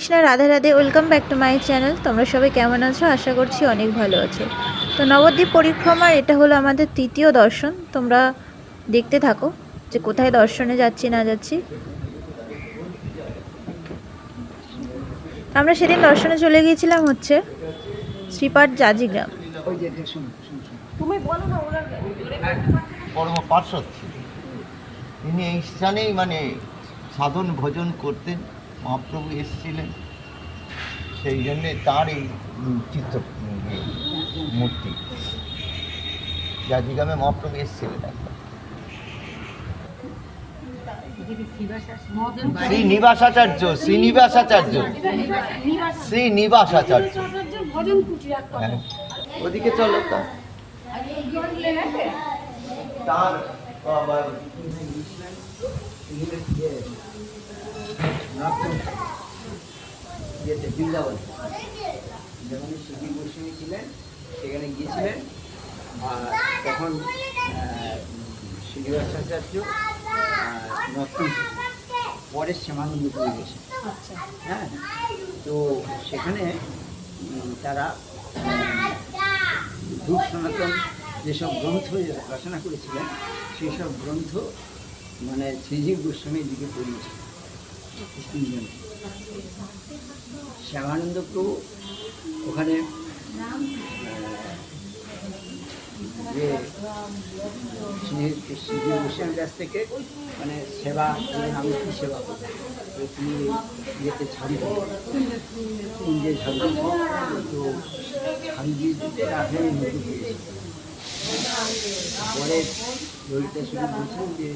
Krishna Radhe Radhe welcome back to my channel তোমরা সবাই কেমন আছো? আশা করছি অনেক ভালো আছো। তো নবদ্বীপ পরিক্রমার এটা হলো আমাদের তৃতীয় দর্শন। তোমরা দেখতে থাকো যে কোথায় দর্শনে যাচ্ছি না যাচ্ছি। আমরা সেদিন দর্শনে চলে গিয়েছিলাম হচ্ছে শ্রীপাঠ জাজিগ্রাম পরম পার্শ্বদ তিনি এই স্থানেই মানে সাধন ভজন করতেন। মহাপ্রভু এসেছিলেন। সেই জন্যে তার এই চিত্র মূর্তি। জাজিগ্রামে মহাপ্রভু এসেছিলেন শ্রীনিবাসাচার্য শ্রীনিবাসাচার্য। শ্রীনিবাসাচার্য। হ্যাঁ। ওদিকে চলো তা। তার ইয়েতে বৃন্দাবন যেখানে শিবজি গোস্বামী ছিলেন সেখানে গিয়েছিলেন তখন শ্রীনিবাসাচার্য নতুন পরে শ্যামানন্দ করে গেছে হ্যাঁ তো সেখানে তারা ধূপ সনাতন যেসব গ্রন্থ রচনা করেছিলেন সেই সব গ্রন্থ মানে শ্রীজীব গোস্বামীর দিকে পড়িয়েছে তিনজন শ্যামানন্দ প্রভু ওখানে আহ, যে শ্রী- শ্রীজীব গোস্বামীর কাছ থেকে মানে সেবা করেন আমি কী সেবা করি তো তিনি ইয়েতে ঝাড়ু দেন কুঞ্জে ঝাড়ু দেন তো ঝাড়ু দিয়ে দিতে রাখেন মৃত্যু পেয়েছে পরে ললিতা শুধু বলছেন যে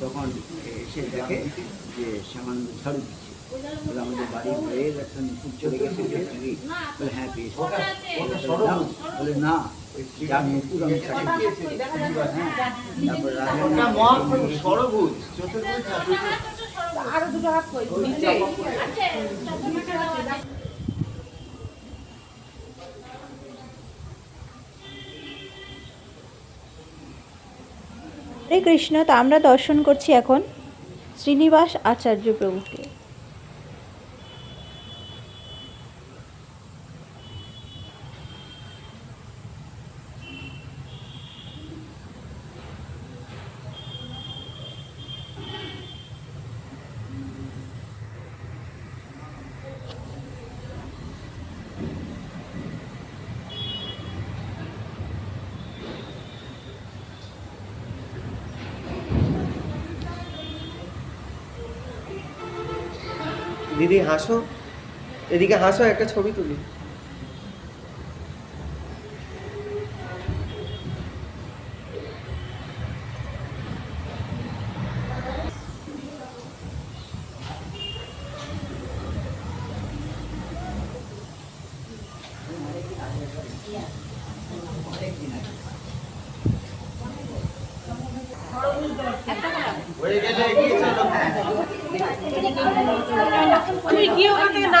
তখন এসে দেখে যে সামান্য ঝাড়ু দিচ্ছে বলে আমাদের বাড়ির হয়ে একটা নুপুর চলে গেছে বলে হ্যাঁ পেয়েছি। বলে, না যার নুপুর আমি হরে কৃষ্ণ তা আমরা দর্শন করছি এখন শ্রীনিবাস আচার্য প্রভুকে। দিদি হাসো। এদিকে হাসো একটা ছবি তুলি হয়ে গেলে এগিয়ে চলো তুমি গিয়ে ওখান থেকে না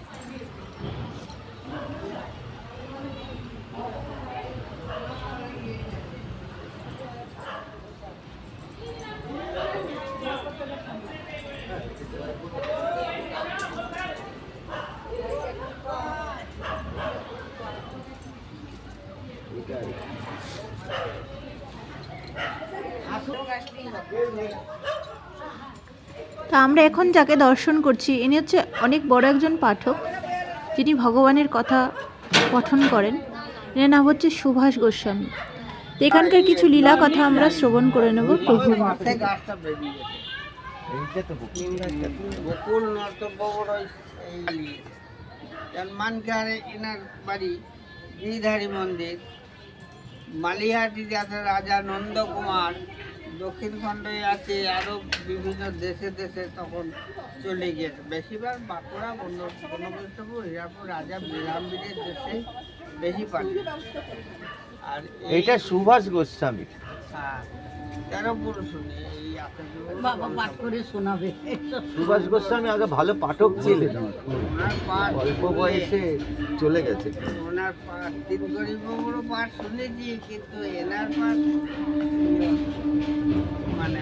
তা আমরা এখন যাকে দর্শন করছি, ইনি হচ্ছে অনেক বড় একজন পাঠক, যিনি ভগবানের কথা পঠন করেন। এর নাম হচ্ছে সুভাষ গোস্বামী। এখানকার কিছু লীলা কথা আমরা শ্রবণ করে নেব এই মানকারে বাড়ি গিরিধারী মন্দির। মালিহাটিতে আছে রাজা নন্দকুমার দক্ষিণ খণ্ডে আছে আরও বিভিন্ন দেশে দেশে তখন চলে গিয়েছে। বেশিরভাগ বাঁকুড়া বন্য বনবৈষ্ণবপুর হীরাপুর রাজা বিরামবীরের দেশে বেশি পানি আর এইটা সুভাষ গোস্বামী। হ্যাঁ, তেরো পুরুষ উনি, বাবা পাঠ করে শোনাবে। সুভাষ গোস্বামী আগে ভালো পাঠক ছিলেন। অল্প বয়সে চলে গেছে। ওনার পাঠ গরিবগুলো পাঠ শুনেছি কিন্তু এনার পাঠ মানে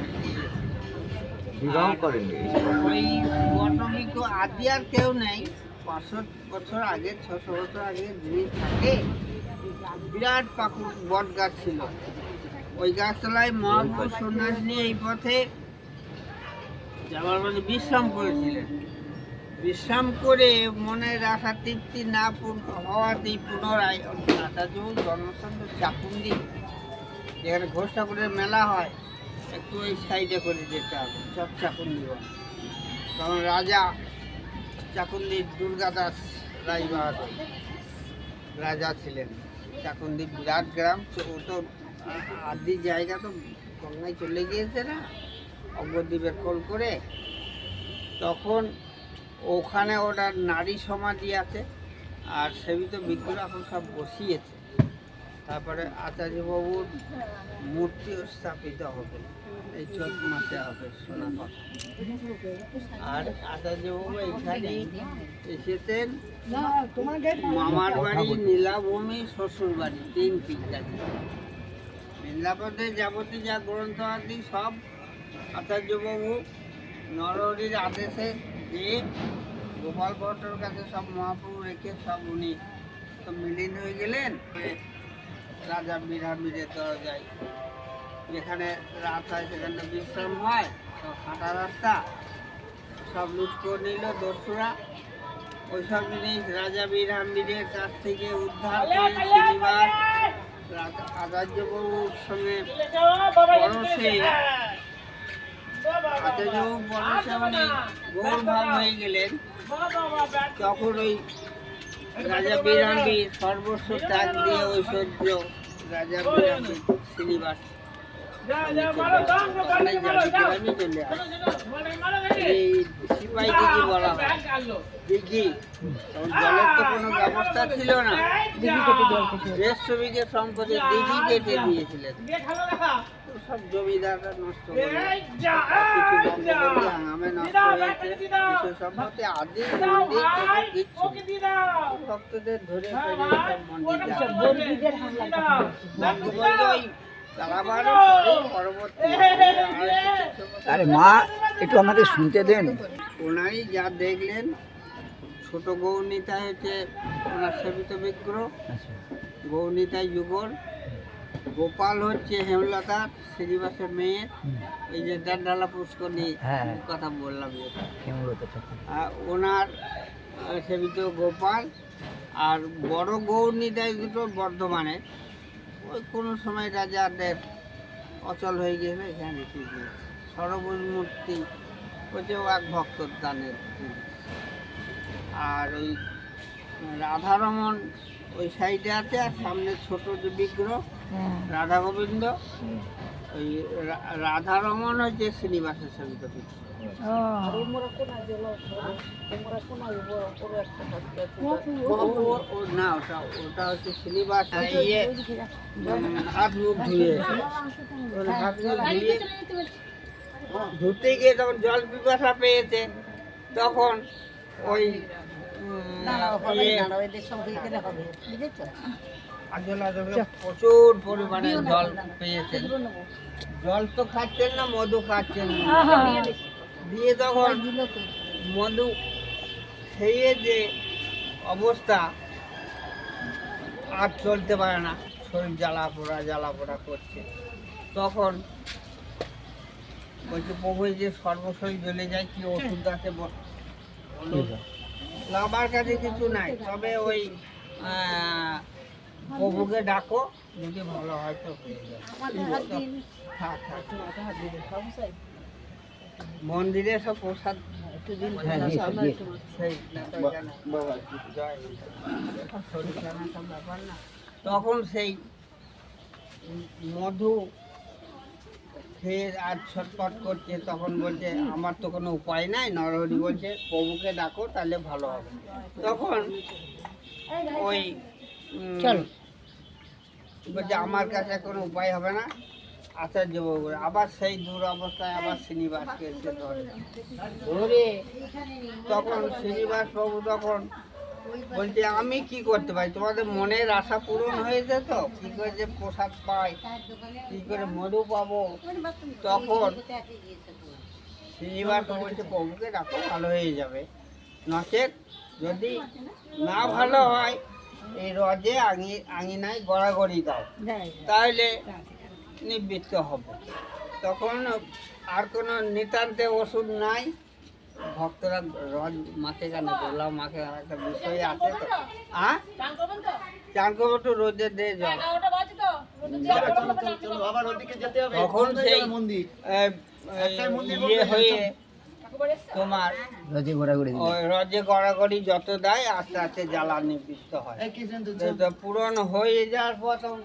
বিবাহ ওই আদি আর কেউ নেই। পাঁচশো বছর আগে ছশো বছর আগে যিনি থাকে বিরাট পাকুর বট গাছ ছিল। ওই গাছতলায় মহাপুরুষ সন্ন্যাস নিয়ে এই পথে যাওয়ার মানে বিশ্রাম করেছিলেন। বিশ্রাম করে মনের আশা তৃপ্তি না হওয়াতেই পুনরায় আচার্য জন্মস্থান তো চাকুন্দি যেখানে ঘোষ ঠাকুরের মেলা হয়, একটু ওই সাইডে করে যেতে হবে। চক চাকুন্দি তখন রাজা চাকুন্দির দুর্গাদাস রায়বাহাদুর রাজা ছিলেন। চাকুন্দি বিরাট গ্রাম, তো আদি জায়গা তো গঙ্গায় চলে গিয়েছে না? অগ্রদ্বীপের কল করে। তখন ওখানে ওটা নারী সমাধি আছে, আর সেবিত বিগ্রহ এখন সব বসিয়েছে। তারপরে আচার্যবাবুর মূর্তিও স্থাপিত হবে। এই চোদ্দ মাসে হবে শোনা কথা আর আচার্যবাবু এখানেই এসেছেন মামার বাড়ি নীলাভূমি শ্বশুর বাড়ি তিন পিঠারি। বৃন্দাবনে যাবতীয় যা গ্রন্থ আদি সব আচার্যবাবু নরহরির আদেশে দিয়ে গোপাল ভট্টর কাছে সব মহাপ্রভু রেখে সব উনি সব মিলিন হয়ে গেলেন। রাজা বিরামিরের দরজায়। যেখানে রাত হয় সেখানে বিশ্রাম হয় সব হাঁটা রাস্তা সব লুট করে নিল দস্যুরা। ওইসব জিনিস রাজা বীর হাম্বিরের কাছ থেকে উদ্ধার করে আচার্যবাবুর সঙ্গে পরশে আচার্যবাবু পরশে উনি গৌর ভাব হয়ে গেলেন। তখন ওই রাজা বীরাম্বীর সর্বস্ব ত্যাগ দিয়ে ঐশ্বর্য রাজা বীরাম্বীর শ্রীনিবাস ওখানে চলে আসে এই সিপাহী দিঘি বলা হয়? দিঘি জলের তো কোনো ব্যবস্থা ছিল না। দেশ শ্রমিকের সম্পত্তি দিঘি কেটে দিয়েছিলেন। সব জমিদাররা নষ্ট করে কিছু বঙ্গবন্ধু হাঙামে নষ্ট হয়েছে কিছু সম্পত্তি আদি মন্দির কিচ্ছু ভক্তদের ধরে সব মন্দির বঙ্গবন্ধু আরে মা একটু আমাকে শুনতে দেন। ওনারই যা দেখলেন ছোট গৌরনীতা হচ্ছে ওনার সেবিত বিগ্রহ। গৌরনীতা যুগল। গোপাল হচ্ছে হেমলতা শ্রীনিবাসের মেয়ে। এই যে ডান্ডালা পুষ্করণী হ্যাঁ। কথা বললাম আর ওনার সেবিত গোপাল। আর বড় গৌরনীতায় দুটো বর্ধমানে ওই কোনো সময় রাজাদের অচল হয়ে গেলে এখানে রেখে দিয়েছে সরবুজ মূর্তি ওইটাও এক ভক্তর দানের আর ওই রাধারমন ওই সাইডে আছে আর সামনে ছোট যে বিগ্রহ রাধা গোবিন্দ। ওই রা- রাধারমন হচ্ছে শ্রীনিবাসের সংগীত বিগ্রহ ও- ও- ও- না ওটা ওটা হচ্ছে শ্রীনিবাস ইয়ে। উম, হাত মুখ ধুয়ে। হাত মুখ ধুয়ে ধুতে গিয়ে যখন জল পিপাসা পেয়েছে তখন ওই প্রচুর পরিমাণে জল পেয়েছেন। জল তো খাচ্ছেন না মধু খাচ্ছেন দিয়ে তখন মধু খেয়ে যে অবস্থা আর চলতে পারে না। শরীর জ্বালা পোড়া জ্বালা পোড়া করছে। তখন বলছে প্রভু যে সর্বশরীর জ্বলে যায় কি ওষুধ আছে আমার কাছে কিছু নাই। তবে ওই আহ, প্রভুকে ডাকো যদি ভালো হয় তো। হয়ে। মন্দিরে সব প্রসাদ। হ্যাঁ না। তখন সেই মধু খেয়ে আর ছটপট করছে তখন বলছে আমার তো কোনো উপায় নাই। নরহরি বলছে প্রভুকে ডাকো তাহলে ভালো হবে। তখন ওই চল। বলছে আমার কাছে কোনো উপায় হবে না, আচার্য বাবু আবার সেই দূর অবস্থায় আবার শ্রীনিবাসকে এসে ধরে। ধরে তখন শ্রীনিবাস বাবু তখন বলছে, আমি কি করতে পারি? তোমাদের মনের আশা পূরণ হয়েছে তো? কি করে যে প্রসাদ পাই? কি করে মধু পাবো? তখন শ্রীনিবাস বলছে প্রভুকে ডাকো ভালো হয়ে যাবে। নচেত যদি না ভালো হয় এই রজে আঙি আঙিনায় গড়াগড়ি দাও। তাহলে নিবৃত্ত হবে। তখন আর কোনো নিতান্তে ওষুধ নাই। ভক্তরা রজ মাকে কেন বললাম মাকে একটা বিষয় আছে তো। হ্যাঁ চান করব তো রোদে দে জল। চলো আবার ওদিকে যেতে হবে। তখন সেই মন্দির? এ, এ, ইয়ে হয়ে তোমার রজে গড়াগড়ি ওই রজে গড়াগড়ি যত দেয় আস্তে আস্তে জ্বালা নিবৃত্ত হয়। পূরণ হয়ে যাওয়ার পর তখন